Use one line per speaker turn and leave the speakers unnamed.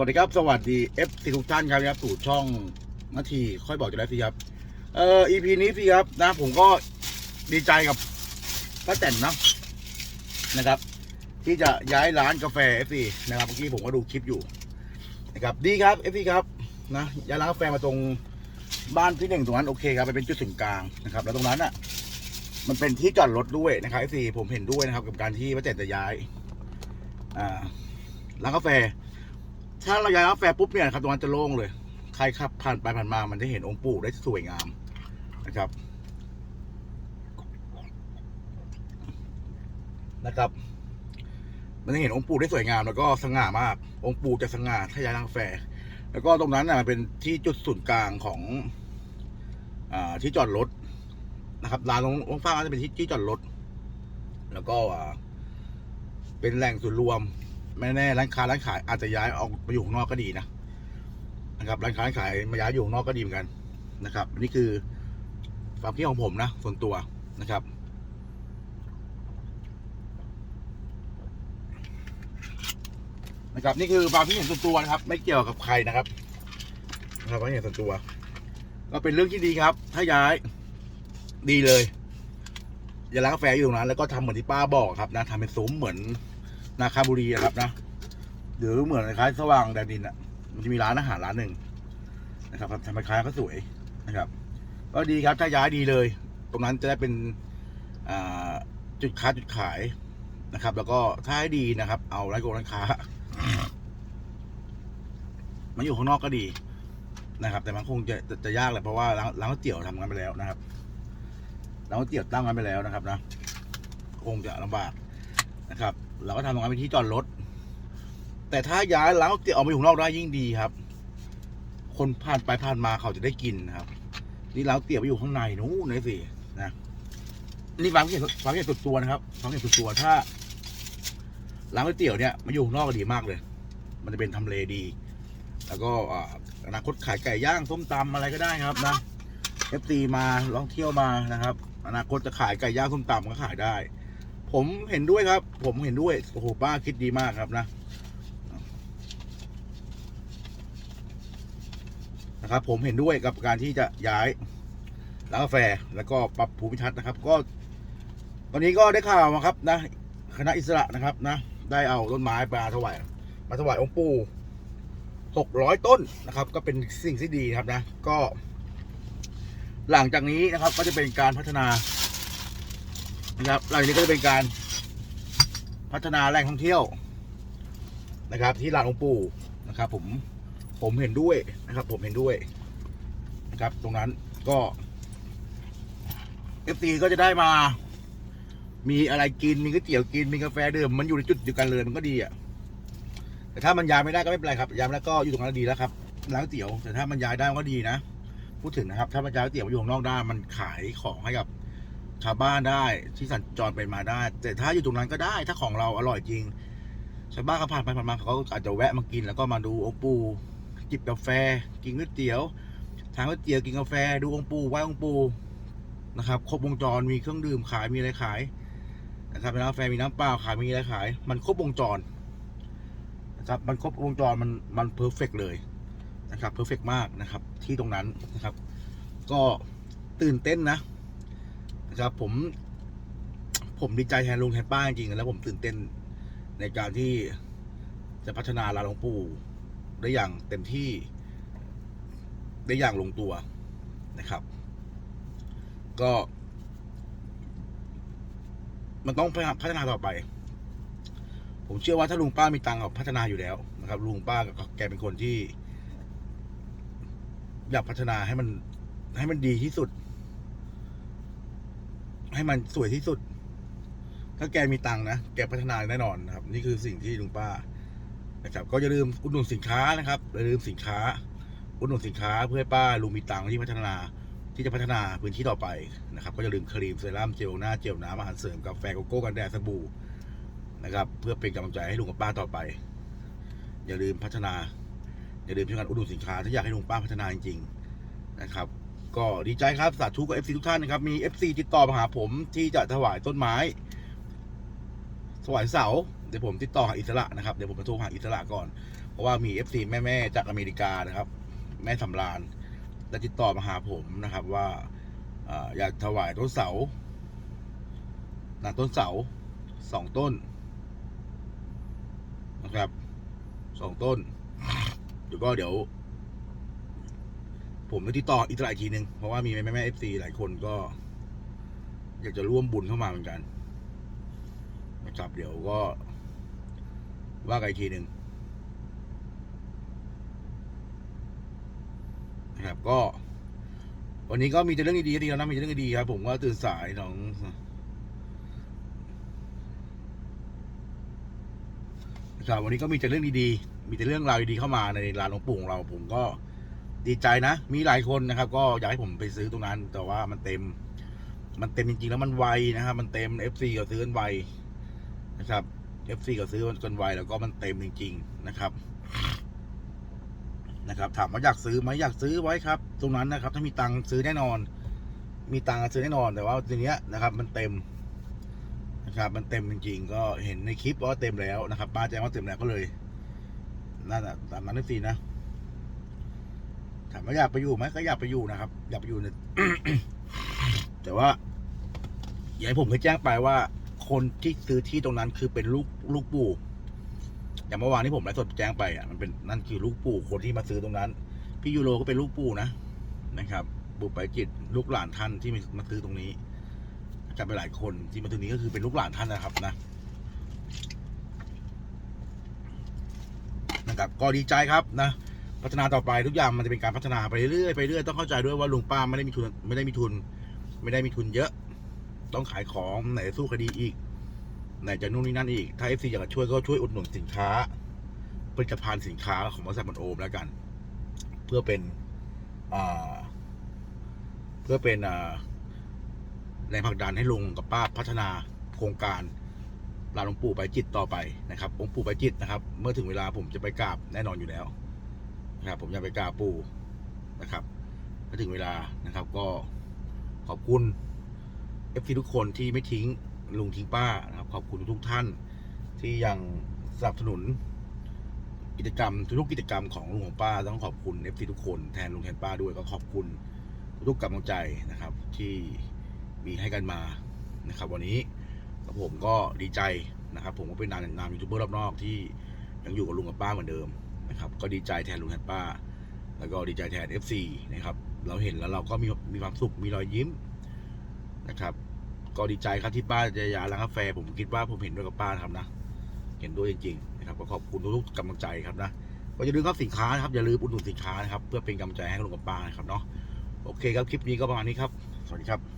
สวัสดีครับสวัสดี F ซีทุกท่านครับครับสู่ช่องนาทีค่อยบอกจะได้สิครับเอ่อ EP นี้สิครับนะผมก็ดีใจกับป้าแตนนะนะครับ ที่จะย้ายร้านกาแฟ F ซีนะครับเมื่อกี้ผมก็ดูคลิปอยู่นะครับดีครับ F ซีครับนะย้ายร้านกาแฟมาตรงบ้านพี่หนึ่งตรงนั้นโอเคครับไปเป็นจุดถึงกลางนะครับ แล้วตรงนั้นอะ มันเป็นที่จอดรถด้วยนะครับ F ซีผมเห็นด้วยนะครับ กับการที่ป้าแตนจะย้ายอ่าร้านกาแฟ ถ้าเราย้ายร้านกาแฟปุ๊บเนี่ยครับตรงนั้นจะโล่งเลย ใครขับผ่านไปผ่านมามันจะเห็นองค์ปู่ได้สวยงามนะครับนะครับ มันจะเห็นองค์ปู่ได้สวยงาม แล้วก็สง่ามาก องค์ปู่จะสง่าถ้าย้ายร้านกาแฟแล้วก็ตรงนั้นน่ะมันเป็นที่จุดศูนย์กลางของอ่าที่จอดรถนะครับลานตรงตรงฟ้าจะเป็นที่ที่จอดรถ แล้วก็เป็นแหล่งส่วนรวม ไม่แน่ร้านค้าร้านขายอาจจะย้ายออกไปอยู่ข้างนอกก็ดีนะนะครับร้านค้าร้านขายมาย้ายอยู่ข้างนอกก็ดีเหมือนกันนะครับ นี่คือความคิดของผมนะส่วนตัวนะครับนะครับนี่คือความคิดเห็นส่วนตัวนะครับ ไม่เกี่ยวกับใครนะครับนะครับความคิดเห็นส่วนตัว ก็เป็นเรื่องที่ดีครับ ถ้าย้ายดีเลยอย่าร้านกาแฟอยู่ตรงนั้นแล้วก็ทำเหมือนที่ป้าบอกครับนะทำเป็นซุ้มเหมือน นาคาบุรีอะครับนะหรือเหมือนคล้ายสว่างแดนดินอะ มันจะมีร้านอาหารร้านหนึ่งนะครับทำคล้ายก็สวยนะครับ ก็ดีครับถ้าย้ายดีเลย ตรงนั้นจะได้เป็นจุดค้าจุดขายนะครับ แล้วก็ถ้าให้ดีนะครับ เอาร้านโกร้านค้ามาอยู่ข้างนอกก็ดีนะครับ แต่มันคงจะจะจะยากแหละเพราะว่าร้านร้านก๋วยเตี๋ยวทำกันไปแล้วนะครับร้านก๋วยเตี๋ยวตั้งกันไปแล้วนะครับ นะ คงจะลำบากนะครับ เราก็ทำตรงนั้นเป็นที่จอดรถ แต่ถ้าย้ายร้วเตี๋ยวออกมาอยู่ข้างนอกได้ยิ่งดีครับ คนผ่านไปผ่านมาเขาจะได้กินนะครับ นี่ร้านก๋วเตี๋ยวไปอยู่ข้างในนู้นเลยสินะนี่ความเห็นความเห็นส่วนตัวนะครับความเห็นส่วนตัวถ้าร้านก๋วยเตี๋ยวเนี่ยมาอยู่ข้างนอกก็ดีมากเลย มันจะเป็นทำเลดี แล้วก็อ่าอนาคตขายไก่ย่างส้มตำอะไรก็ได้ครับนะเอฟซีมาลองเที่ยวมานะครับ อนาคตจะขายไก่ย่างส้มตำก็ขายได้ ผมเห็นด้วยครับ ผมเห็นด้วย โอ้โห ป้าคิดดีมากครับนะ นะครับ ผมเห็นด้วยกับการที่จะย้ายร้านกาแฟ แล้วก็ปรับภูมิทัศน์นะครับ ก็ ตอนนี้ก็ได้ข่าวมาครับนะ คณะอิสระนะครับนะ ได้เอาต้นไม้มาถวาย มาถวายองค์ปู่หกร้อยต้นนะครับ ก็เป็นสิ่งที่ดีครับนะ ก็ หลังจากนี้นะครับ ก็จะเป็นการพัฒนา นะครับหลังจากนี้ก็จะเป็นการพัฒนาแหล่งท่องเที่ยวนะครับ ที่ลานองปู่นะครับ ผมผมเห็นด้วยนะครับ ผมเห็นด้วยนะครับ ตรงนั้นก็เอฟซีก็จะได้มา มีอะไรกินมีก๋วยเตี๋ยวกินมีกาแฟดื่มมันอยู่ในจุดเดียวกันเลยมันก็ดีอะแต่ถ้ามันย้ายไม่ได้ก็ไม่เป็นไรครับย้ายไม่ได้ก็อยู่ตรงนั้นดีแล้วครับร้านก๋วยเตี๋ยวแต่ถ้ามันย้ายได้มันก็ดีนะ พูดถึงนะครับ ถ้ามันย้ายก๋วยเตี๋ยวมาอยู่ข้างนอกได้มันขายของให้กับ ชาวบ้านได้ที่สัญจรไปมาได้ แต่ถ้าอยู่ตรงนั้นก็ได้ ถ้าของเราอร่อยจริงชาวบ้านเขาผ่านไปผ่านมาเขาก็อาจจะแวะมากินแล้วก็มาดูองค์ปูจิบกาแฟ กินก๋วยเตี๋ยวทานก๋วยเตี๋ยวกินกาแฟ ดูองค์ปูไหว้องค์ปูนะครับครบวงจรมีเครื่องดื่มขายมีอะไรขายนะครับเป็นกาแฟมีน้ำเปล่าขายมีอะไรขาย มันครบวงจรนะครับมันครบวงจรมันมันเพอร์เฟกเลยนะครับเพอร์เฟกมากนะครับที่ตรงนั้นนะครับ ก็ตื่นเต้นนะ ครับ ผม ผมดีใจแทนลุงแทนป้าจริงๆแล้วผมตื่นเต้นในการที่จะพัฒนาร้านหลวงปู่ได้อย่างเต็มที่ ได้อย่างลงตัวนะครับ ก็ มันต้องพัฒนาต่อไป ผมเชื่อว่าถ้าลุงป้ามีตังค์พัฒนาอยู่แล้วนะครับ ลุงป้าก็แกเป็นคนที่ อยากพัฒนาให้มันให้มันดีที่สุด ให้มันสวยที่สุด ถ้าแกมีตังค์นะ แกพัฒนาแน่นอนนะครับ นี่คือสิ่งที่ลุงป้า นะครับ ก็อย่าลืมอุดหนุนสินค้านะครับอย่าลืมสินค้า อุดหนุนสินค้าเพื่อให้ป้าลุงมีตังค์ที่พัฒนาที่จะพัฒนาพื้นที่ต่อไปนะครับ ก็อย่าลืมครีมเซรั่มเจลหน้าเจลน้ำอาหารเสริมกาแฟโกโก้กันแดดสบู่นะครับ เพื่อเป็นกำลังใจให้ลุงกับป้าต่อไป อย่าลืมพัฒนา อย่าลืมช่วยกันอุดหนุนสินค้าถ้าอยากให้ลุงป้าพัฒนาจริงๆนะครับ ก็ดีใจครับสาธุกับ FC ทุกท่านนะครับ มี FC ติดต่อมาหาผมที่จะถวายต้นไม้ถวายเสาเดี๋ยวผมติดต่อหาอิสระนะครับเดี๋ยวผมจะโทรหาอิสระก่อน เพราะว่ามีเอฟซีแม่ ๆ จากอเมริกานะครับ แม่สำรานได้ติดต่อมาหาผมนะครับว่าอยากถวายต้นเสาหนะต้นเสาสองต้นนะครับสองต้นเดี๋ยวก็เดี๋ยว ผมจะติดต่ออีกหลายทีหนึ่งเพราะว่ามีแม่แม่เอฟซีหลายคนก็ อยากจะร่วมบุญเข้ามาเหมือนกันนะครับเดี๋ยวก็ ว่ากันอีกทีหนึ่งนะครับ ก็ วันนี้ก็มีแต่เรื่องดีๆดีแล้วนะมีแต่เรื่องดีครับ ผมก็ตื่นสายน้องนะครับวันนี้ก็มีแต่เรื่องดีๆมีแต่เรื่องราวดีๆเข้ามาในร้านหลวงปู่ของเรา ผมก็ ดีใจนะ มีหลายคนนะครับ ก็อยากให้ผมไปซื้อตรงนั้น แต่ว่ามันเต็ม มันเต็มจริงๆ แล้วมันไวนะครับ มันเต็ม FC ก็ซื้อกันไวนะครับ FC ก็ซื้อกันไวแล้วก็มันเต็มจริง ๆ นะครับ นะครับ ถามว่าอยากซื้อไหมอยากซื้อไว้ครับ ตรงนั้นนะครับ ถ้ามีตังค์ซื้อแน่นอน มีตังค์ซื้อแน่นอน แต่ว่าทีเนี้ยนะครับ มันเต็มนะครับมันเต็มจริงๆ ก็เห็นในคลิปว่าเต็มแล้วนะครับป้าแจ้งว่าเต็มแล้วก็เลยนั่นแหะตามนั้นสินะ ถามว่าอยากไปอยู่ไหมก็อยากไปอยู่นะครับ อยากไปอยู่ในแต่ว่าอย่างผมเคยแจ้งไปว่า คนที่ซื้อที่ตรงนั้นคือเป็นลูกลูกปู่อย่างเมื่อวานที่ผมไลฟ์สดแจ้งไปอะมันเป็นนั่นคือลูกปู่คนที่มาซื้อตรงนั้น พี่ยูโรก็เป็นลูกปู่นะนะครับบุปไปจิตลูกหลานท่านที่มาซื้อตรงนี้จำไปหลายคนที่มาตรงนี้ก็คือเป็นลูกหลานท่านนะครับนะนะครับก็ดีใจครับนะ พัฒนาต่อไปทุกอย่างมันจะเป็นการพัฒนาไปเรื่อยไปเรื่อยต้องเข้าใจด้วยว่าลุงป้าไม่ได้มีทุนไม่ได้มีทุน ไม่ได้มีทุนเยอะ ต้องขายของไหนสู้คดีอีก ไหนจะนู่นนี่นั่นอีก ถ้าเอฟซีอยากจะช่วยก็ช่วยอุดหนุนสินค้าผลิตภัณฑ์สินค้าของบริษัทมันโอมแล้วกัน เพื่อเป็นอ่าเพื่อเป็นอ่าแรงผลักดันให้ลุงกับป้าพัฒนาโครงการลาหลวงปู่ไปจิตต่อไปนะครับองค์ปู่ไปจิตนะครับ เมื่อถึงเวลาผมจะไปกราบแน่นอนอยู่แล้ว นะครับ ผมยากไปกราปูนะครับถ้าถึงเวลานะครับ ก็ขอบคุณเอฟซีทุกคนที่ไม่ทิ้งลุงทิ้งป้านะครับ ขอบคุณทุกท่านที่ยังสนับสนุนกิจกรรมทุกกิจกรรมของลุงของป้าต้องขอบคุณเอฟซีทุกคนแทนลุงแทนป้าด้วยก็ขอบคุณทุกกำลังใจนะครับ ที่มีให้กันมานะครับ วันนี้ผมก็ดีใจนะครับ ผมก็เป็นนามนามยูทูบเบอร์รอบนอกที่ยังอยู่กับลุงกับป้าเหมือนเดิม นะครับก็ดีใจแทนลุงแทนป้า แล้วก็ดีใจแทน FC นะครับเราเห็นแล้วเราก็มีมีความสุขมีรอยยิ้มนะครับ ก็ดีใจครับที่ป้าจะยายร้านกาแฟผมคิดว่าผมเห็นด้วยกับป้าครับนะ เห็นด้วยจริงๆนะครับก็ขอบคุณทุกๆกำลังใจครับนะก็อย่าลืมครับสินค้านะครับอย่าลืมอุดหนุนสินค้านะครับเพื่อเป็นกำลังใจให้ลุงกับป้านะครับเนาะโอเคครับคลิปนี้ก็ประมาณนี้ครับ สวัสดีครับ